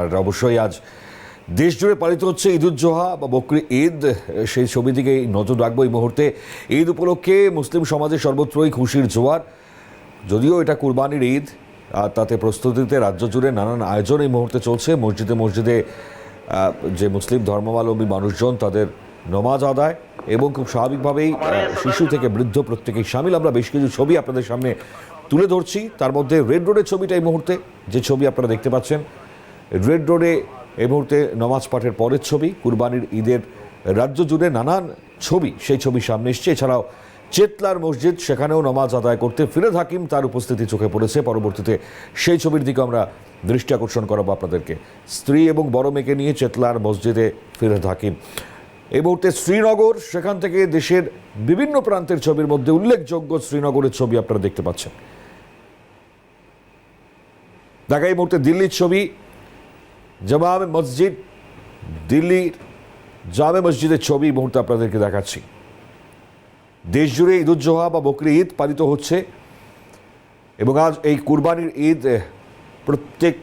আর অবশ্যই আজ দেশ জুড়ে পালিত হচ্ছে ঈদ উজ্জোহা বা বকরি ঈদ। সেই ছবি দিকে নজর রাখব এই মুহূর্তে। ঈদ উপলক্ষে মুসলিম সমাজে সর্বত্রই খুশির জোয়ার। যদিও এটা কুরবানির ঈদ, আর তাতে প্রস্তুতিতে রাজ্য জুড়ে নানান আয়োজন এই মুহূর্তে চলছে। মসজিদে মসজিদে যে মুসলিম ধর্মাবলম্বী মানুষজন তাদের নমাজ আদায় এবং খুব স্বাভাবিকভাবেই শিশু থেকে বৃদ্ধ প্রত্যেকেই সামিল। আমরা বেশ কিছু ছবি আপনাদের সামনে তুলে ধরছি। তার মধ্যে রেড রোডের ছবিটা এই মুহূর্তে, যে ছবি আপনারা দেখতে পাচ্ছেন রেড রোডে এই মুহূর্তে নমাজ পাঠের পরের ছবি, কুরবানির ঈদের রাজ্য জুড়ে নানান ছবি, সেই ছবি সামনে এসছে। এছাড়াও চেতলার মসজিদ, সেখানেও নমাজ আদায় করতে ফিরেদ হাকিম তার উপস্থিতি চোখে পড়েছে। পরবর্তীতে সেই ছবির দিকে আমরা দৃষ্টি আকর্ষণ করাবো আপনাদেরকে। স্ত্রী এবং বড় মেয়েকে নিয়ে চেতলার মসজিদে ফিরেদ হাকিম। এই মুহূর্তে শ্রীনগর, সেখান থেকে দেশের বিভিন্ন প্রান্তের ছবির মধ্যে উল্লেখযোগ্য শ্রীনগরের ছবি আপনারা দেখতে পাচ্ছেন। দেখা, এই মুহূর্তে দিল্লির ছবি জামে মসজিদ দিল্লির জামে মসজিদের ছবি মুহূর্তে আপনাদেরকে দেখাচ্ছি। দেশ জুড়ে ঈদ উজ্জোহা বা বকরি ঈদ পালিত হচ্ছে এবং আজ এই কুরবানির ঈদ প্রত্যেক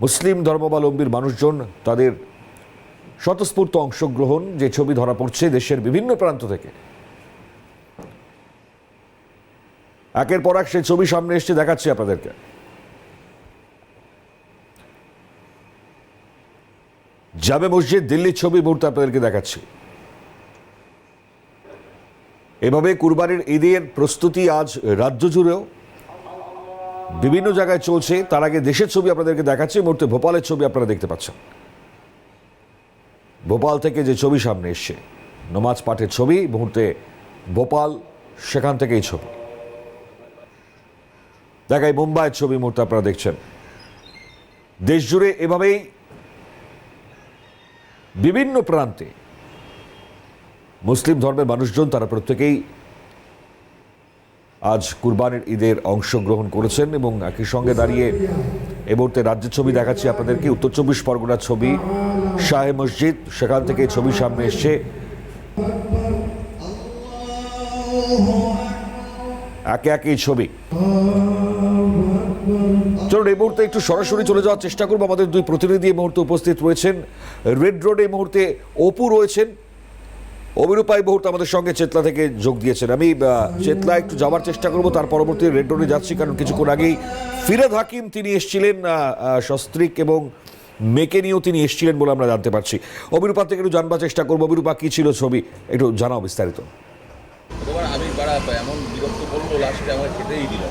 মুসলিম ধর্মাবলম্বীর মানুষজন তাদের স্বতঃস্ফূর্ত অংশগ্রহণ, যে ছবি ধরা পড়ছে দেশের বিভিন্ন প্রান্ত থেকে। একের পর এক সেই ছবি সামনে এসে দেখাচ্ছি আপনাদেরকে। জামে মসজিদ দিল্লির ছবি মুহূর্তে আপনাদেরকে দেখাচ্ছি। এভাবে কুরবানির ঈদের প্রস্তুতি আজ রাজ্য জুড়েও বিভিন্ন জায়গায় চলছে। তার আগে দেশের ছবি আপনাদেরকে দেখাচ্ছি। মুহূর্তে ভোপালের ছবি আপনারা দেখতে পাচ্ছেন। ভোপাল থেকে যে ছবি সামনে এসছে, নমাজ পাঠের ছবি মুহূর্তে ভোপাল সেখান থেকেই ছবি। দেখাই মুম্বাইয়ের ছবি মুহূর্তে আপনারা দেখছেন। দেশ জুড়ে এভাবেই বিভিন্ন প্রান্তে মুসলিম ধর্মের মানুষজন তারা প্রত্যেকেই আজ কুরবানির ঈদের অংশগ্রহণ করেছেন এবং একই সঙ্গে দাঁড়িয়ে এ মুহূর্তে রাজ্যের ছবি দেখাচ্ছি আপনাদেরকে। উত্তর চব্বিশ পরগনার ছবি, শাহে মসজিদ, সেখান থেকে ছবি সামনে এসছে একে একই ছবি। চলুন, এই মুহূর্তে একটু সরাসরি চলে যাওয়ার চেষ্টা করব। আমাদের দুই প্রতিনিধি এই মুহূর্তে উপস্থিত রয়েছেন। রেড রোড এই মুহূর্তে অপু রয়েছেন। অভিরূপা এই মুহূর্তে আমাদের সঙ্গে চেতলা থেকে যোগ দিয়েছেন। আমি চেতলা, একটু যাওয়ার চেষ্টা করব। তার পরবর্তী রেড রোডে যাচ্ছি, কারণ কিছুক্ষণ আগেই ফিরাদ হাকিম তিনি এসেছিলেন সস্ত্রীক এবং মেকে নিয়েও তিনি এসেছিলেন বলে আমরা জানতে পারছি। অভিরূপা থেকে একটু জানবার চেষ্টা করব। অভিরূপা কী ছিল ছবি? একটু জানাও বিস্তারিত। আমি এমন বিরক্ত করল লাস্টে আমাকে খেতেই দিল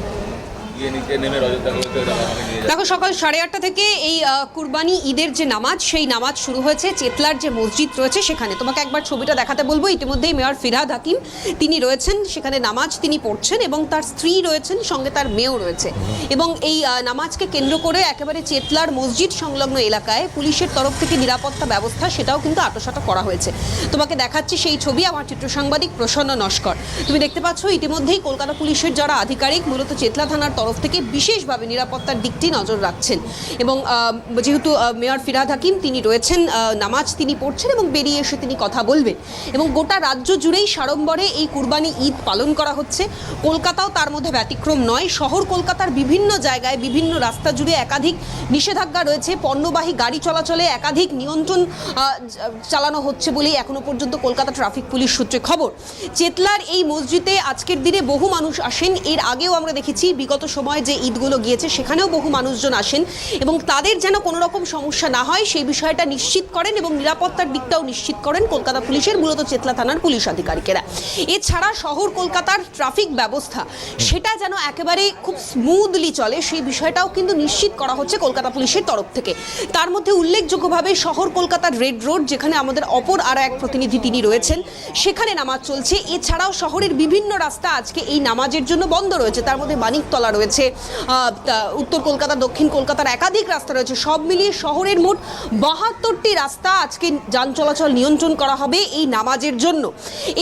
গিয়ে নিচে নেমে রজত দাকে আমাকে নিয়ে যাচ্ছে দেখো সকাল সাড়ে আটটা থেকে এই কুরবানি ঈদের যে নামাজ, সেই নামাজ শুরু হয়েছে। চেতলার যে মসজিদ রয়েছে সেখানে। তোমাকে একবার ছবিটা দেখাতে বলব। ইতিমধ্যেই মেয়র ফিরহাদ হাকিম, তিনি রয়েছেন। সেখানে নামাজ তিনি পড়ছেন এবং তার স্ত্রী রয়েছেন, সঙ্গে তার মেয়েও রয়েছে। এবং এই নামাজকে কেন্দ্র করে একেবারে চেতলার মসজিদ সংলগ্ন এলাকায় পুলিশের তরফ থেকে নিরাপত্তা ব্যবস্থা, সেটাও কিন্তু আটোসাটো করা হয়েছে। তোমাকে দেখাচ্ছি সেই ছবি। আমার চিত্র সাংবাদিক প্রসন্ন নস্কর। তুমি দেখতে পাচ্ছ, ইতিমধ্যেই কলকাতা পুলিশের যারা আধিকারিক, মূলত চেতলা থানার তরফ থেকে বিশেষভাবে নিরাপত্তার দিকটি নজর রাখছেন। এবং যেহেতু মেয়র ফিরাদ হাকিম তিনি রয়েছেন নামাজ তিনি পড়ছেন এবং বেরিয়ে এসে তিনি কথা বলবেন। এবং গোটা রাজ্য জুড়েই সাড়ম্বরে এই কুরবানি ঈদ পালন করা হচ্ছে। কলকাতাও তার মধ্যে ব্যতিক্রম নয়। শহর কলকাতার বিভিন্ন জায়গায়, বিভিন্ন রাস্তা জুড়ে একাধিক নিষেধাজ্ঞা রয়েছে। পণ্যবাহী গাড়ি চলাচলে একাধিক নিয়ন্ত্রণ চালানো হচ্ছে বলেই এখনও পর্যন্ত কলকাতা ট্রাফিক পুলিশ সূত্রে খবর। চেতলার এই মসজিদে আজকের দিনে বহু মানুষ আসেন। এর আগেও আমরা দেখেছি, বিগত সময়ে যে ঈদগুলো গিয়েছে, সেখানেও বহু মানুষজন আসেন এবং তাদের যেন কোনো রকম সমস্যা না হয়, সেই বিষয়টা নিশ্চিত করেন এবং নিরাপত্তার দিকটাও নিশ্চিত করেন কলকাতা পুলিশের, মূলত চেতলা থানার পুলিশ আধিকারিকেরা। এছাড়া শহর কলকাতার ট্রাফিক ব্যবস্থা, সেটা যেন একেবারে খুব স্মুথলি চলে, সেই বিষয়টাও কিন্তু নিশ্চিত করা হচ্ছে কলকাতা পুলিশের তরফ থেকে। তার মধ্যে উল্লেখযোগ্যভাবে শহর কলকাতার রেড রোড, যেখানে আমাদের অপর আর এক প্রতিনিধি তিনি রয়েছেন, সেখানে নামাজ চলছে। এছাড়াও শহরের বিভিন্ন রাস্তা আজকে এই নামাজের জন্য বন্ধ রয়েছে। তার মধ্যে মানিকতলা রয়েছে উত্তর কলকাতা দক্ষিণ কলকাতার একাধিক রাস্তা রয়েছে। সব মিলিয়ে শহরের মোট বাহাত্তরটি রাস্তা আজকে যান চলাচল নিয়ন্ত্রণ করা হবে এই নামাজের জন্য।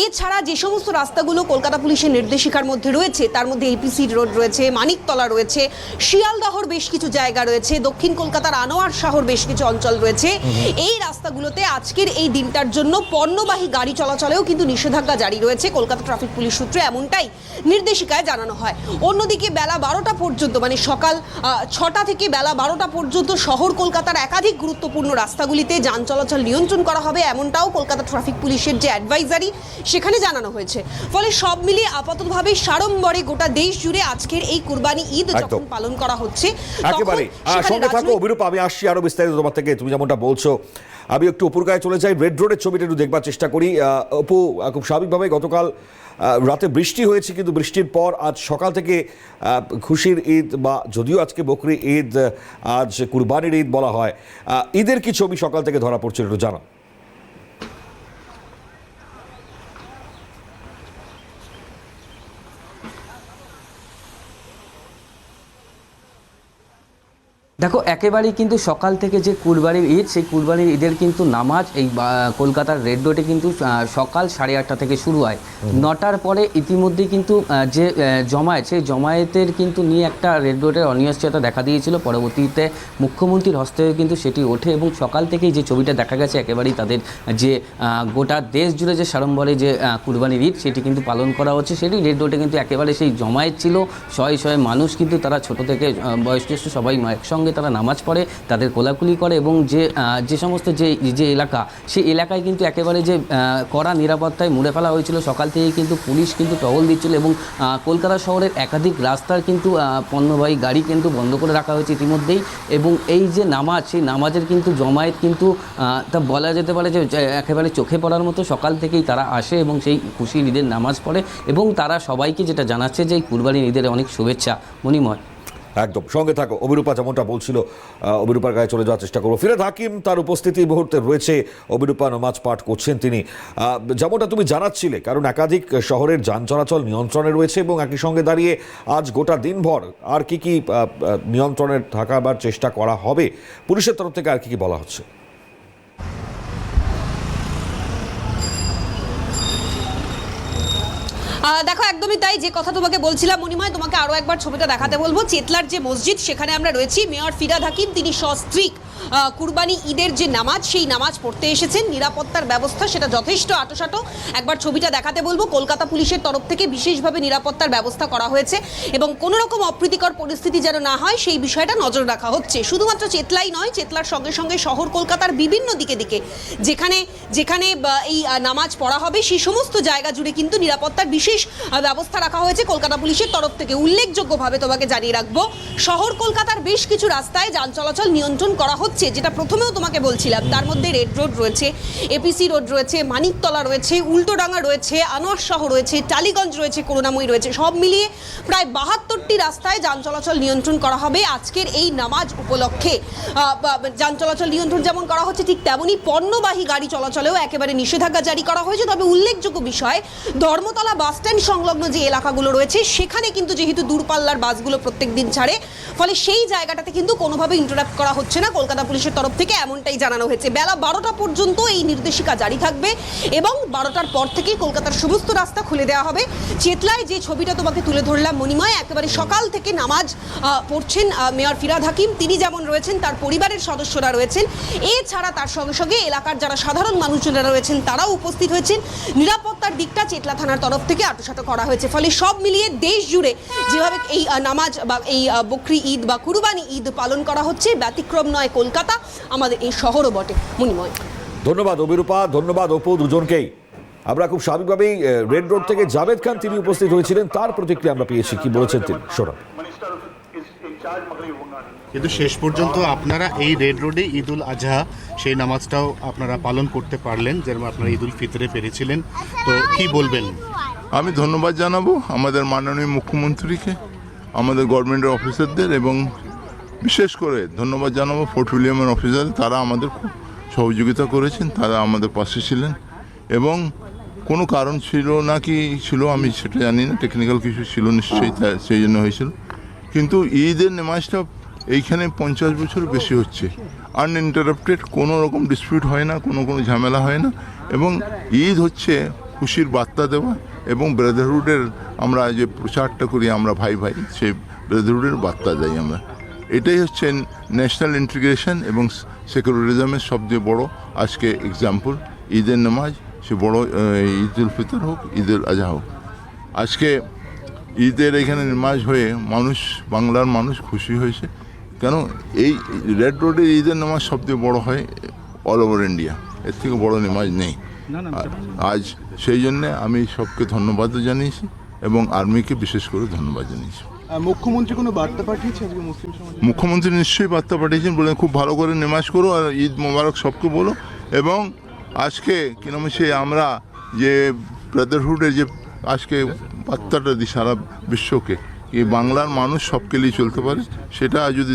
এছাড়া যে সমস্ত রাস্তাগুলো কলকাতা পুলিশের নির্দেশিকার মধ্যে রয়েছে তার মধ্যে এপিসি রোড রয়েছে মানিকতলা রয়েছে শিয়ালদহর বেশ কিছু জায়গা রয়েছে দক্ষিণ কলকাতার আনোয়ার শহর বেশ কিছু অঞ্চল রয়েছে। এই রাস্তাগুলোতে আজকের এই দিনটার জন্য পণ্যবাহী গাড়ি চলাচলেও কিন্তু নিষেধাজ্ঞা জারি রয়েছে। কলকাতা ট্রাফিক পুলিশ সূত্রে এমনটাই নির্দেশিকায় জানানো হয়। অন্যদিকে বেলা বারোটা পর্যন্ত মানে সকাল আহ, ছটা থেকে বেলা বারোটা পর্যন্ত শহর কলকাতার একাধিক গুরুত্বপূর্ণ রাস্তাগুলিতে যান চলাচল নিয়ন্ত্রণ করা হবে এমনটাও কলকাতা ট্রাফিক পুলিশের যে অ্যাডভাইজারি সেখানে জানানো হয়েছে। ফলে সব মিলিয়ে আপাততভাবে সাড়ম্বরে গোটা দেশ জুড়ে আজকের এই কুরবানি ঈদ যখন পালন করা হচ্ছে একেবারে সঙ্গে থাকো অভিরূপ আমি আসছি আরও বিস্তারিত তোমার থেকে তুমি যেমনটা বলছো। আমি একটু উপর গায়ে চলে যাই রেড রোডের ছবিটা একটু দেখবার চেষ্টা করি। অপু খুব স্বাভাবিকভাবে গতকাল রাতে বৃষ্টি হয়েছে, কিন্তু বৃষ্টির পর আজ সকাল থেকে খুশির ঈদ বা যদিও আজকে বকরি ঈদ আজ কুরবানির ঈদ বলা হয়। ঈদের কি ছবি সকাল থেকে ধরা পড়ছিল একটু জানো দেখো একেবারেই কিন্তু সকাল থেকে যে কুরবানির ঈদ সেই কুরবানির ঈদের কিন্তু নামাজ এই কলকাতার রেড রোডে কিন্তু সকাল সাড়ে আটটা থেকে শুরু হয়। নটার পরে ইতিমধ্যে কিন্তু যে জমায়েত সেই জমায়েতের কিন্তু নিয়ে একটা রেড রোডের অনিশ্চয়তা দেখা দিয়েছিল। পরবর্তীতে মুখ্যমন্ত্রীর হস্তে কিন্তু সেটি ওঠে এবং সকাল থেকেই যে ছবিটা দেখা গেছে একেবারেই তাদের যে গোটা দেশ জুড়ে যে সাড়ম্বরে যে কুরবানির ঈদ সেটি কিন্তু পালন করা হচ্ছে। সেটি রেড রোডে কিন্তু একেবারে সেই জমায়েত ছিল। শয়ে শয়ে মানুষ কিন্তু তারা ছোট থেকে বয়স্ক সবাই একসঙ্গে তারা নামাজ পড়ে, তাদের কোলাকুলি করে এবং যে যে সমস্ত যে যে এলাকা, সেই এলাকায় কিন্তু একেবারে যে কড়া নিরাপত্তায় মুড়ে ফেলা হয়েছিল। সকাল থেকেই কিন্তু পুলিশ কিন্তু টহল দিচ্ছিল এবং কলকাতা শহরের একাধিক রাস্তার কিন্তু পণ্যবাহী গাড়ি কিন্তু বন্ধ করে রাখা হয়েছে ইতিমধ্যেই এবং এই যে নামাজ, সেই নামাজের কিন্তু জমায়েত কিন্তু তা বলা যেতে পারে যে একেবারে চোখে পড়ার মতো সকাল থেকেই তারা আসে এবং সেই খুশির ঈদের নামাজ পড়ে এবং তারা সবাইকে যেটা জানাচ্ছে যে, এই কুরবানির ঈদের অনেক শুভেচ্ছা। মণিময়। একদম। সঙ্গে থাকো অবিরূপা যেমনটা বলছিল অবিরূপার গায়ে চলে যাওয়ার চেষ্টা করব। ফিরাদ হাকিম তার উপস্থিতি মুহূর্তে রয়েছে। অবিরূপা নমাজ পাঠ করছেন তিনি। যেমনটা তুমি জানাচ্ছিলে, কারণ একাধিক শহরের যান চলাচল নিয়ন্ত্রণে রয়েছে এবং একই সঙ্গে দাঁড়িয়ে আজ গোটা দিনভর আর কি কি নিয়ন্ত্রণে থাকাবার চেষ্টা করা হবে? পুলিশের তরফ থেকে আর কি কি বলা হচ্ছে? দেখো, একদমই তাই যে কথা তোমাকে বলছিলাম মনিময় তোমাকে আরও একবার ছবিটা দেখাতে বলব। চেতলার যে মসজিদ, সেখানে আমরা রয়েছি। মেয়র ফিরাদ হাকিম, তিনি সস্ত্রীক। কুরবানি ঈদের যে নামাজ, সেই নামাজ পড়তে এসেছেন। নিরাপত্তার ব্যবস্থা সেটা যথেষ্ট আটোসাটো। একবার ছবিটা দেখাতে বলব, কলকাতা পুলিশের তরফ থেকে বিশেষভাবে নিরাপত্তার ব্যবস্থা করা হয়েছে এবং কোনো রকম অপ্রীতিকর পরিস্থিতি যেন না হয়, সেই বিষয়টা নজর রাখা হচ্ছে। শুধুমাত্র চেতলাই নয়, চেতলার সঙ্গে সঙ্গে শহর কলকাতার বিভিন্ন দিকে দিকে, যেখানে যেখানে এই নামাজ পড়া হবে সেই সমস্ত জায়গা জুড়ে কিন্তু নিরাপত্তার বিশেষ ব্যবস্থা রাখা হয়েছে কলকাতা পুলিশের তরফ থেকে। উল্লেখযোগ্যভাবে তোমাকে জানিয়ে রাখব, শহর কলকাতার বেশ কিছু রাস্তায় যান চলাচল নিয়ন্ত্রণ করা হচ্ছে। যেটা প্রথমেও তোমাকে বলছিলাম, তার মধ্যে রেড রোড রয়েছে এপিসি রোড রয়েছে, মানিকতলা রয়েছে, উল্টোডাঙ্গা রয়েছে, আনোয়ার সহ রয়েছে, টালিগঞ্জ রয়েছে, করুণাময়ী রয়েছে, সব মিলিয়ে প্রায় বাহাত্তরটি রাস্তায় যান চলাচল নিয়ন্ত্রণ করা হবে আজকের এই নামাজ উপলক্ষে। যান চলাচল নিয়ন্ত্রণ যেমন করা হচ্ছে, ঠিক তেমনই পণ্যবাহী গাড়ি চলাচলেও একেবারে নিষেধাজ্ঞা জারি করা হয়েছে। তবে উল্লেখযোগ্য বিষয়, ধর্মতলা বাস স্ট্যান্ড সংলগ্ন যে এলাকাগুলো রয়েছে, সেখানে কিন্তু যেহেতু দূরপাল্লার বাসগুলো প্রত্যেক দিন ছাড়ে, ফলে সেই জায়গাটাতে কিন্তু কোনোভাবে ইন্টারাপ্ট করা হচ্ছে না। কলকাতা পুলিশের তরফ থেকে এমনটাই জানানো হয়েছে। বেলা বারোটা পর্যন্ত এই নির্দেশিকা জারি থাকবে এবং বারোটার পর থেকেই কলকাতার সমস্ত রাস্তা খুলে দেওয়া হবে। চেতলায় যে ছবিটা তোমাকে তুলে ধরলাম, মণিময়, একেবারে সকাল থেকে নামাজ পড়ছেন মেয়র ফিরাদ হাকিম। তিনি যেমন রয়েছেন, তার পরিবারের সদস্যরা রয়েছেন। এছাড়া তার সঙ্গে সঙ্গে এলাকার যারা সাধারণ মানুষজনেরা রয়েছেন, তারাও উপস্থিত হয়েছেন। নিরাপত্তার দিকটা চেতলা থানার তরফ থেকে আটোসাটো করা হয়েছে। ফলে সব মিলিয়ে দেশ জুড়ে যেভাবে এই নামাজ বা এই বকরি ঈদ বা কুরবানি ঈদ পালন করা হচ্ছে, ব্যতিক্রম নয় কলকাতা আমাদের এই শহরও বটে মণিময় ধন্যবাদ অবিরূপা ধন্যবাদ অপু দুজনকেই। আমরা খুব স্বাভাবিকভাবেই রেড রোড থেকে জাভেদ খান তিনি উপস্থিত হয়েছিলেন তার প্রতিক্রিয়া আমরা পেয়েছি কি বলেছেন তিনি? Bungan. কিন্তু শেষ পর্যন্ত আপনারা এই রেড রোডে ঈদ উল আজহা সেই নামাজটাও আপনারা পালন করতে পারলেন যেরকম আপনারা ঈদ উল ফিতরে পেরেছিলেন। তো কি বলবেন? আমি ধন্যবাদ জানাব আমাদের মাননীয় মুখ্যমন্ত্রীকে আমাদের গভর্নমেন্টের অফিসারদের এবং বিশেষ করে ধন্যবাদ জানাব ফোর্ট উইলিয়ামের অফিসার তারা আমাদের খুব সহযোগিতা করেছেন, তারা আমাদের পাশে ছিলেন। এবং কোনো কারণ ছিল না কি ছিল আমি সেটা জানি না টেকনিক্যাল কিছু ছিল নিশ্চয়ই সেই জন্য হয়েছিল। কিন্তু ঈদের নেমাজটা এইখানে পঞ্চাশ বছর বেশি হচ্ছে। আনইন্টারাপ্টেড কোনো রকম ডিসপিউট হয় না, কোনো কোনো ঝামেলা হয় না। এবং ঈদ হচ্ছে খুশির বার্তা দেওয়া এবং ব্রাদারহুডের আমরা যে প্রচারটা করি, আমরা ভাই ভাই, সেই ব্রাদারহুডের বার্তা দেয় আমরা। এটাই হচ্ছে ন্যাশনাল ইন্টিগ্রেশন এবং সেকুলারিজমের সবচেয়ে বড় আজকে এক্সাম্পল ঈদের নামাজ সে বড় ঈদ উল ফিতর হোক ঈদ উল আজহা হোক। আজকে ঈদের এখানে নামাজ হয়ে মানুষ বাংলার মানুষ খুশি হয়েছে। কেন? এই রেড রোডে ঈদের নামাজ সবচেয়ে বড় হয় অল ওভার ইন্ডিয়া এর থেকে বড় নামাজ নেই। আজ সেই জন্যে আমি সবকে ধন্যবাদও জানিয়েছি এবং আর্মিকে বিশেষ করে ধন্যবাদ জানিয়েছি। মুখ্যমন্ত্রী কোনো বার্তা পাঠিয়েছে আজকে মুসলিম মুখ্যমন্ত্রী নিশ্চয়ই বার্তা পাঠিয়েছেন বলেন খুব ভালো করে নেমাজ করো আর ঈদ মোবারক সবকে বলো। এবং আজকে কিরম সে আমরা যে ব্রাদারহুডের যে আজকে বার্তাটা দিই সারা বিশ্বকে, এই বাংলার মানুষ সবকে নিয়ে চলতে পারে, সেটা যদি